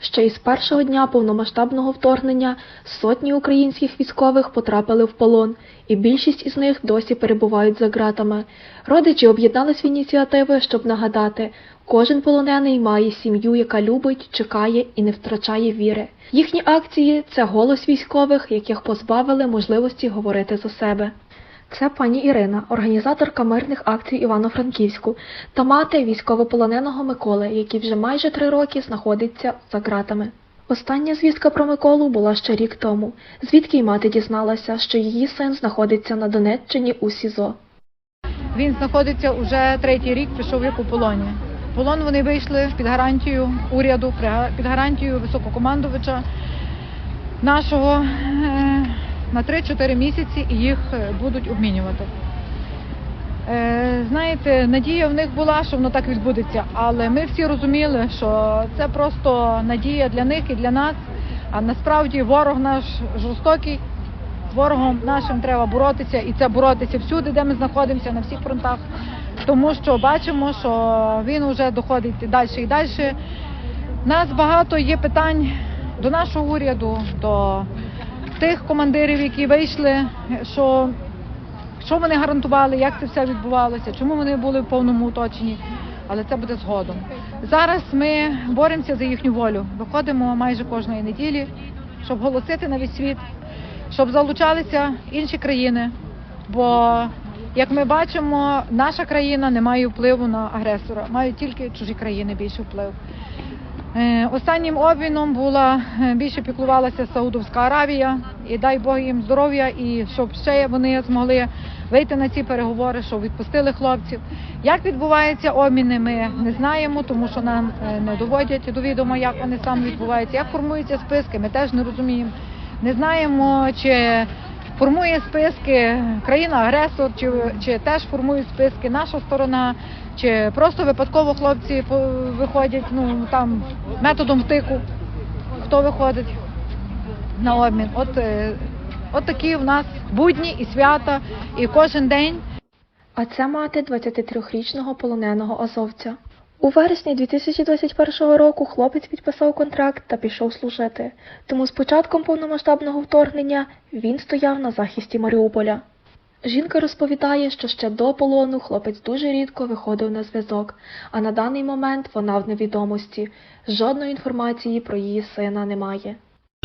Ще із першого дня повномасштабного вторгнення сотні українських військових потрапили в полон, і більшість із них досі перебувають за ґратами. Родичі об'єднались в ініціативи, щоб нагадати, кожен полонений має сім'ю, яка любить, чекає і не втрачає віри. Їхні акції це голос військових, яких позбавили можливості говорити за себе. Це пані Ірина, організаторка мирних акцій Івано-Франківську та мати військовополоненого Миколи, який вже майже три роки знаходиться за ґратами. Остання звістка про Миколу була ще рік тому, звідки й мати дізналася, що її син знаходиться на Донеччині у СІЗО. Він знаходиться уже третій рік, пішов як у полоні. Полон вони вийшли під гарантію уряду, під гарантію висококомандувача нашого е, на 3-4 місяці і їх е, будуть обмінювати. Е, Знаєте, надія в них була, що воно так відбудеться, але ми всі розуміли, що це просто надія для них і для нас. А насправді ворог наш жорстокий, з ворогом нашим треба боротися, і це боротися всюди, де ми знаходимося, на всіх фронтах. Тому що бачимо, що він вже доходить далі і далі. У нас багато є питань до нашого уряду, до тих командирів, які вийшли, що, що вони гарантували, як це все відбувалося, чому вони були в повному оточенні. Але це буде згодом. Зараз ми боремося за їхню волю. Виходимо майже кожної неділі, щоб голосити на весь світ, щоб залучалися інші країни. Бо, як ми бачимо, наша країна не має впливу на агресора, мають тільки чужі країни більше вплив. Е, Останнім обміном була е, більше піклувалася Саудовська Аравія, і дай Бог їм здоров'я, і щоб ще вони змогли вийти на ці переговори, щоб відпустили хлопців. Як відбуваються обміни, ми не знаємо, тому що нам е, не доводять до відома, як вони саме відбуваються. Як формуються списки, ми теж не розуміємо. Не знаємо, чи формує списки країна-агресор, чи, чи теж формує списки наша сторона, чи просто випадково хлопці виходять ну там методом втику, хто виходить на обмін. От, е, от такі в нас будні і свята, і кожен день А це мати 23-річного полоненого азовця. У вересні 2021 року хлопець підписав контракт та пішов служити. Тому з початком повномасштабного вторгнення він стояв на захисті Маріуполя. Жінка розповідає, що ще до полону хлопець дуже рідко виходив на зв'язок, а на даний момент вона в невідомості. Жодної інформації про її сина немає.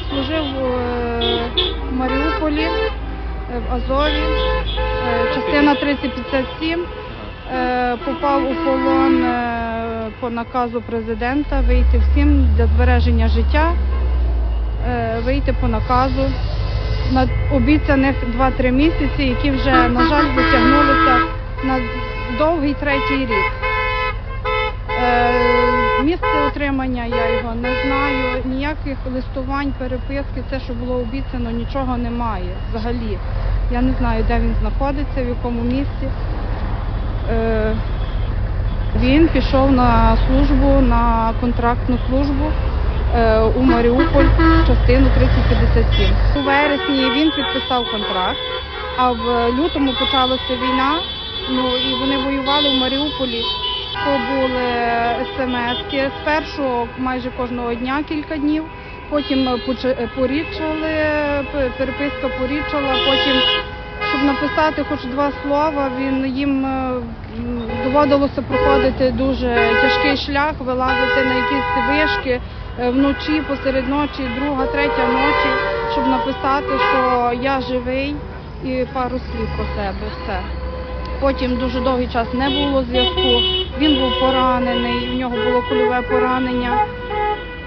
Служив е, в Маріуполі, е, в Азові, е, частина 3057. Е, Попав у полон по наказу президента вийти всім для збереження життя, вийти по наказу на обіцяних 2-3 місяці, які вже, на жаль, затягнулися на довгий третій рік. Е, Місце отримання я його не знаю, ніяких листувань, переписки, це, що було обіцяно, нічого немає взагалі. Я не знаю, де він знаходиться, в якому місці. Е, Він пішов на службу, на контрактну службу у Маріуполь, частину 3057. У вересні він підписав контракт, а в лютому почалася війна. Ну і вони воювали в Маріуполі. То були смски. Спершу майже кожного дня кілька днів, потім поча- порідшали, п- переписка порідшала, потім, щоб написати хоч два слова, він їм е, доводилося проходити дуже тяжкий шлях, вилазити на якісь вишки е, вночі, посеред ночі, друга, третя ночі, щоб написати, що я живий і пару слів про себе. Все. Потім дуже довгий час не було зв'язку. Він був поранений, в нього було кульове поранення.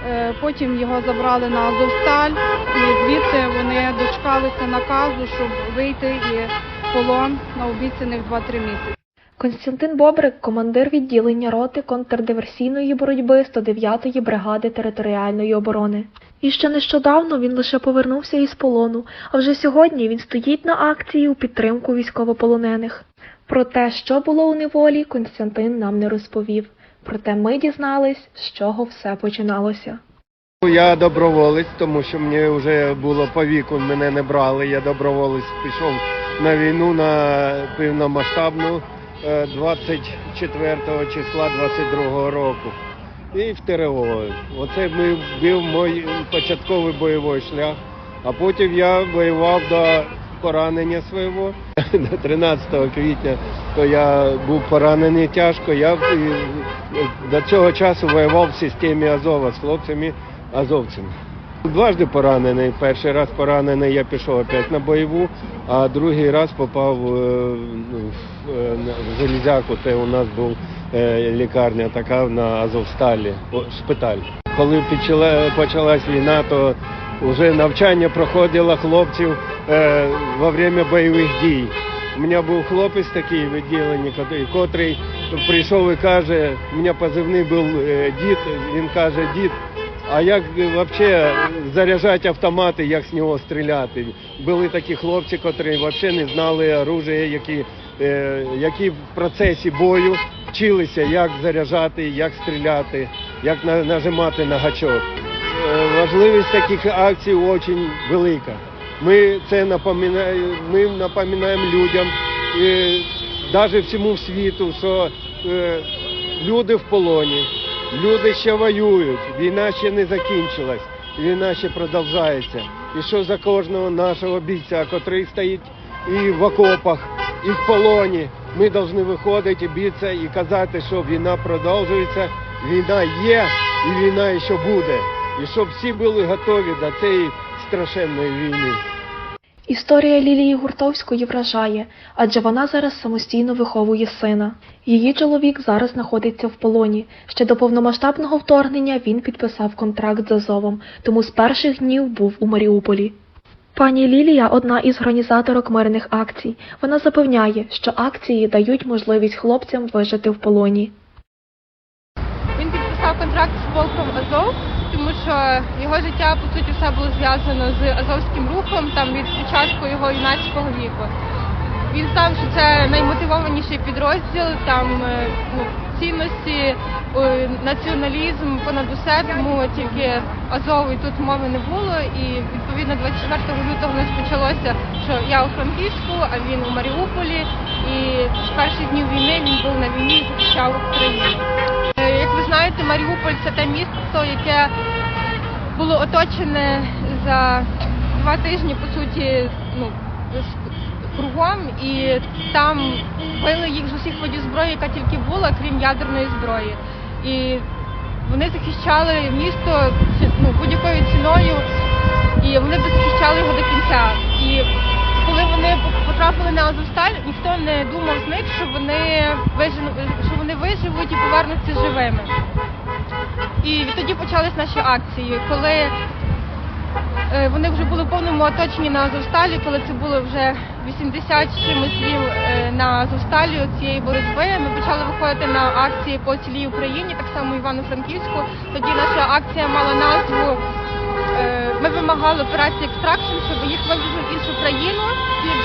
Е, Потім його забрали на Азовсталь, і звідти вони дочекалися наказу, щоб вийти і полон на обіцяних 2-3 місяці. Константин Бобрик, командир відділення роти контрдиверсійної боротьби 109-ї бригади територіальної оборони. І ще нещодавно він лише повернувся із полону, а вже сьогодні він стоїть на акції у підтримку військовополонених. Про те, що було у неволі, Константин нам не розповів. Проте ми дізнались, з чого все починалося. Я доброволець, тому що мені вже було по віку, мене не брали. Я доброволець пішов на війну на повномасштабну е, 24 числа 22 року. і в ТРО. Оце був мій початковий бойовий шлях. А потім я воював до поранення свого. 13 квітня то я був поранений тяжко. Я е, до цього часу воював в системі Азова з хлопцями азовцями. Дважди поранений. Перший раз поранений я пішов опять на бойову, а другий раз попав е, ну, в, Железяку, це у нас був е, лікарня така на Азовсталі, шпиталь. Коли почала, почалась війна, то вже навчання проходило хлопців е, во время бойових дій. У мене був хлопець такий в котрий- прийшов і каже, у мене позивний був дід, він каже, дід, а як взагалі заряджати автомати, як з нього стріляти? Були такі хлопці, котрі взагалі не знали оружия, які, е, які в процесі бою вчилися, як заряджати, як стріляти, як на- нажимати на гачок. Е, Важливість таких акцій дуже велика. Ми це напоминаємо, ми напоминаємо людям, і навіть всьому світу, що е, люди в полоні, люди ще воюють, війна ще не закінчилась, війна ще продовжується. І що за кожного нашого бійця, котрий стоїть і в окопах, і в полоні, ми повинні виходити і і казати, що війна продовжується, війна є і війна ще буде. І щоб всі були готові до цієї страшенної війни. Історія Лілії Гуртовської вражає, адже вона зараз самостійно виховує сина. Її чоловік зараз знаходиться в полоні. Ще до повномасштабного вторгнення він підписав контракт з Азовом, тому з перших днів був у Маріуполі. Пані Лілія одна із організаторок мирних акцій. Вона запевняє, що акції дають можливість хлопцям вижити в полоні. Він підписав контракт з полком Азов, що його життя по суті все було зв'язано з азовським рухом там від початку його юнацького віку. Він знав, що це наймотивованіший підрозділ, там е, ну, цінності, е, націоналізм понад усе, тому тільки Азов і тут мови не було. І відповідно 24 лютого у нас почалося, що я у Франківську, а він у Маріуполі. І з перших днів війни він був на війні і захищав Україну. Е, Як ви знаєте, Маріуполь це те місто, яке було оточене за два тижні, по суті, ну, кругом, і там били їх з усіх видів зброї, яка тільки була, крім ядерної зброї. І вони захищали місто ну, будь-якою ціною, і вони захищали його до кінця. І коли вони потрапили на Азовсталь, ніхто не думав з них, що вони виживуть, що вони виживуть і повернуться живими. І відтоді почались наші акції, коли е, вони вже були в повному оточенні на Азовсталі, коли це було вже 80 з чимось днів е, на Азовсталі цієї боротьби. Ми почали виходити на акції по цілій Україні, так само Івано-Франківську. Тоді наша акція мала назву. е, Ми вимагали операції екстракшн, щоб їх вивезли в іншу країну під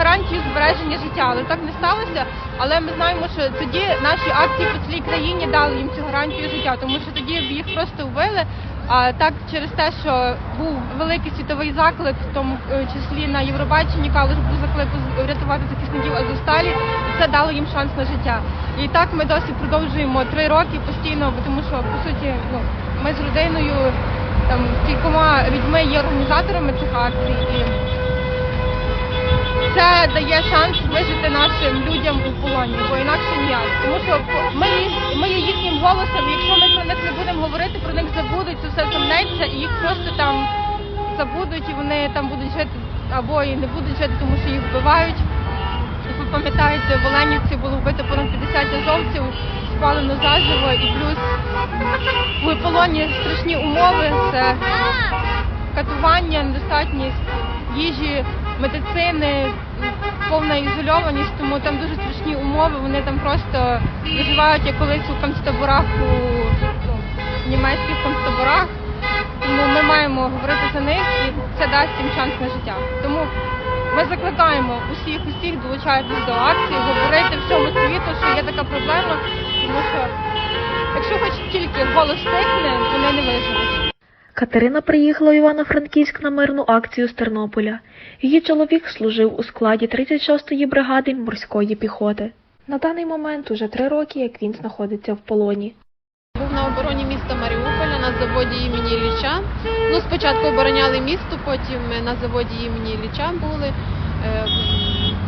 гарантію збереження життя. Але так не сталося. Але ми знаємо, що тоді наші акції по цілій країні дали їм цю гарантію життя, тому що тоді їх просто вбили. А так через те, що був великий світовий заклик, в тому е, числі на Євробаченні, калиш був заклик врятувати захисників Азовсталі, це дало їм шанс на життя. І так ми досі продовжуємо три роки постійно, тому що по суті, ну ми з родиною там кількома людьми є організаторами цих акцій. І це дає шанс вижити нашим людям у полоні, бо інакше ніяк. Тому що ми, ми є їхнім голосом. Якщо ми про них не будемо говорити, про них забудуть, це все замнеться, і їх просто там забудуть, і вони там будуть жити або і не будуть жити, тому що їх вбивають. Ви пам'ятаєте, в Оленівці було вбито понад 50 азовців, спалено заживо, і плюс в полоні страшні умови. Це катування, недостатність їжі, медицини, повна ізольованість, тому там дуже страшні умови. Вони там просто виживають як колись у концтаборах, у німецьких концтаборах. Тому ми маємо говорити за них і це дасть їм шанс на життя. Тому ми закликаємо усіх, усіх долучайтесь до акції, говорити всьому світу, що є така проблема, тому що якщо хоч тільки голос стихне, вони не виживуть. Катерина приїхала в Івано-Франківськ на мирну акцію з Тернополя. Її чоловік служив у складі 36-ї бригади морської піхоти. На даний момент уже три роки, як він знаходиться в полоні. Був на обороні міста Маріуполя на заводі імені Ілліча. Ну, спочатку обороняли місто, потім на заводі імені Ілліча були. Е,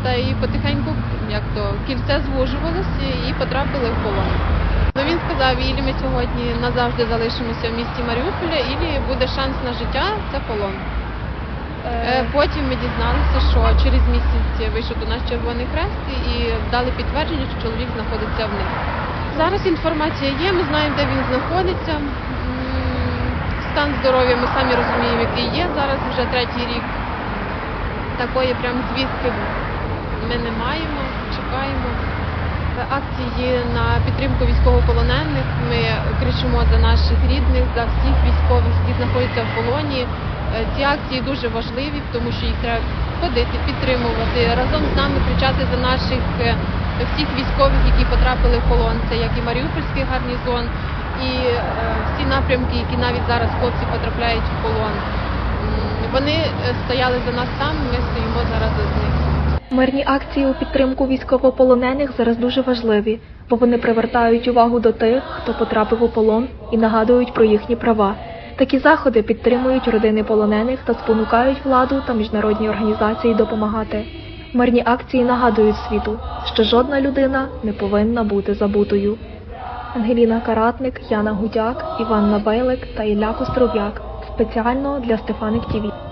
Та і потихеньку як то кільце звужувалося і потрапили в полон. Ну, він сказав, ілі ми сьогодні назавжди залишимося в місті Маріуполя, ілі буде шанс на життя, це полон. Е, Потім ми дізналися, що через місяць вийшов до нас Червоний Хрест і дали підтвердження, що чоловік знаходиться в них. Зараз інформація є, ми знаємо, де він знаходиться. Стан здоров'я ми самі розуміємо, який є. Зараз вже третій рік. Такої прям звістки ми не маємо, чекаємо. Акції на підтримку військовополонених. Ми кричимо за наших рідних, за всіх військових, які знаходяться в полоні. Е, Ці акції дуже важливі, тому що їх треба ходити, підтримувати, разом з нами кричати за наших е, всіх військових, які потрапили в полон. Це як і Маріупольський гарнізон, і е, всі напрямки, які навіть зараз хлопці потрапляють в полон. Вони стояли за нас там, ми стоїмо зараз за них. Мирні акції у підтримку військовополонених зараз дуже важливі, бо вони привертають увагу до тих, хто потрапив у полон і нагадують про їхні права. Такі заходи підтримують родини полонених та спонукають владу та міжнародні організації допомагати. Мирні акції нагадують світу, що жодна людина не повинна бути забутою. Ангеліна Каратник, Яна Гудяк, Іванна Белик та Ілля Костров'як спеціально для Стефаник ТІВІ.